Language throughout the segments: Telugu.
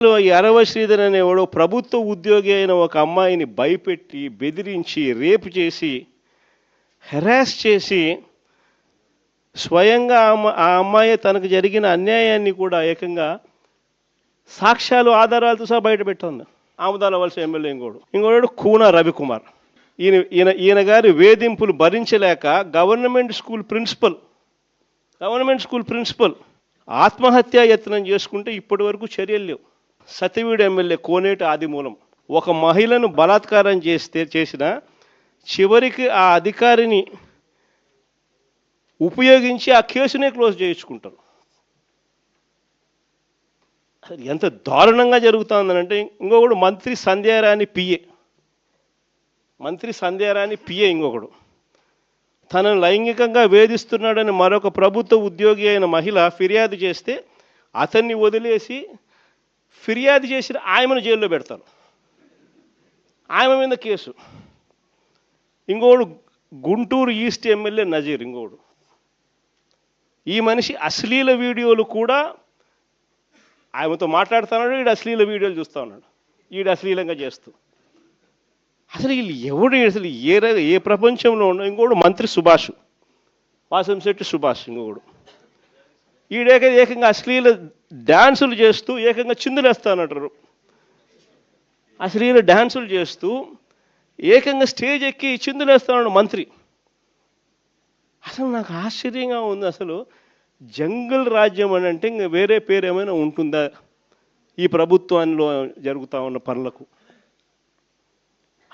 ఈ అరవ శ్రీధర్ అనేవాడు ప్రభుత్వ ఉద్యోగి అయిన ఒక అమ్మాయిని భయపెట్టి బెదిరించి రేపు చేసి హెరాస్ చేసి స్వయంగా ఆ అమ్మాయి తనకు జరిగిన అన్యాయాన్ని కూడా ఏకంగా సాక్ష్యాలు ఆధారాలతో సహా బయట పెట్టింది. ఆముదాల వలస ఎమ్మెల్యే ఇంకోడు. ఇంకోడు కూన రవికుమార్. ఈయన ఈయన ఈయన గారి వేధింపులు భరించలేక government school principal government school principal ఆత్మహత్యా యత్నం చేసుకుంటే ఇప్పటి వరకు చర్యలు లేవు. సతీవీడు ఎమ్మెల్యే కోనేటి ఆదిమూలం. ఒక మహిళను బలాత్కారం చేస్తే చేసిన చివరికి ఆ అధికారిని ఉపయోగించి ఆ కేసునే క్లోజ్ చేయించుకుంటారు. ఎంత దారుణంగా జరుగుతుందనంటే ఇంకొకడు మంత్రి సంధ్యారాణి పిఏ. మంత్రి సంధ్యారాణి పిఏ ఇంకొకడు. తనను లైంగికంగా వేధిస్తున్నాడని మరొక ప్రభుత్వ ఉద్యోగి అయిన మహిళ ఫిర్యాదు చేస్తే అతన్ని వదిలేసి ఫిర్యాదు చేసిన ఆయమను జైల్లో పెడతారు ఆమె మీద కేసు. ఇంకోడు గుంటూరు ఈస్ట్ ఎమ్మెల్యే నజీర్ ఇంకోడు. ఈ మనిషి అశ్లీల వీడియోలు కూడా ఆమెతో మాట్లాడుతున్నాడు ఈడు అశ్లీల వీడియోలు చూస్తూ ఉన్నాడు. ఈడు అశ్లీలంగా చేస్తూ. అసలు వీళ్ళు ఎవడు అసలు ఏ ఏ ప్రపంచంలో ఉన్న ఇంకోడు మంత్రి సుభాష్. వాసంశెట్టి సుభాష్ ఇంకొకడు ఈడేక ఏకంగా అశ్లీల డ్యాన్సులు చేస్తూ ఏకంగా చిందులేస్తానంటారు. అశ్లీల డ్యాన్సులు చేస్తూ ఏకంగా స్టేజ్ ఎక్కి చిందులేస్తాడు మంత్రి. అసలు నాకు ఆశ్చర్యంగా ఉంది అసలు జంగల్ రాజ్యం అని అంటే ఇంకా వేరే పేరు ఏమైనా ఉంటుందా ఈ ప్రభుత్వంలో జరుగుతూ ఉన్న పనులకు?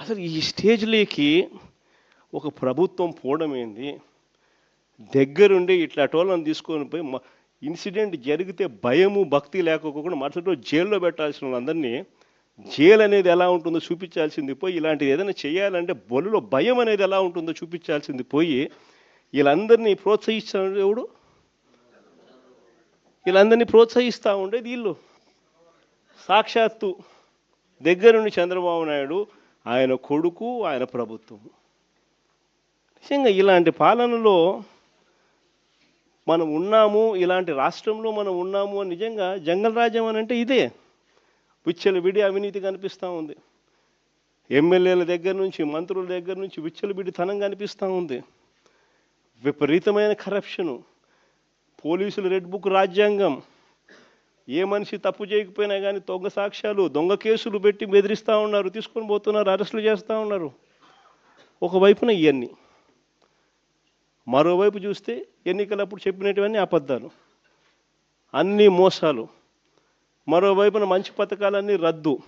అసలు ఈ స్టేజ్లోకి ఒక ప్రభుత్వం పోవడం ఏంది దగ్గరుండి ఇట్లా వాళ్ళని తీసుకొని పోయి ఇన్సిడెంట్ జరిగితే భయము భక్తి లేకపోకుండా మరుసటి రోజు జైల్లో పెట్టాల్సిన వాళ్ళందరినీ జైలు అనేది ఎలా ఉంటుందో చూపించాల్సింది పోయి ఇలాంటిది ఏదైనా చేయాలంటే బొలులో భయం అనేది ఎలా ఉంటుందో చూపించాల్సింది పోయి వీళ్ళందరినీ ప్రోత్సహిస్తాడు ఎవడు? వీళ్ళందరినీ ప్రోత్సహిస్తూ ఉండేది వీళ్ళు. సాక్షాత్తు దగ్గరుండి చంద్రబాబు నాయుడు ఆయన కొడుకు ఆయన ప్రభుత్వం. నిజంగా ఇలాంటి పాలనలో మనం ఉన్నాము ఇలాంటి రాష్ట్రంలో మనం ఉన్నాము అని నిజంగా జంగల్ రాజ్యం అని అంటే ఇదే. విచ్చలు విడి అవినీతి కనిపిస్తూ ఉంది. ఎమ్మెల్యేల దగ్గర నుంచి మంత్రుల దగ్గర నుంచి విచ్చలు విడితనం కనిపిస్తూ ఉంది. విపరీతమైన కరప్షను పోలీసులు రెడ్ బుక్ రాజ్యాంగం. ఏ మనిషి తప్పు చేయకపోయినా కానీ దొంగ సాక్ష్యాలు దొంగ కేసులు పెట్టి బెదిరిస్తూ ఉన్నారు తీసుకొని పోతున్నారు అరెస్టులు చేస్తూ ఉన్నారు. ఒకవైపున ఇవన్నీ మరోవైపు చూస్తే ఎన్నికలప్పుడు చెప్పినటువన్నీ అబద్ధాలు. అన్నీ మోసాలు. మరోవైపున మంచి పథకాలన్నీ రద్దు.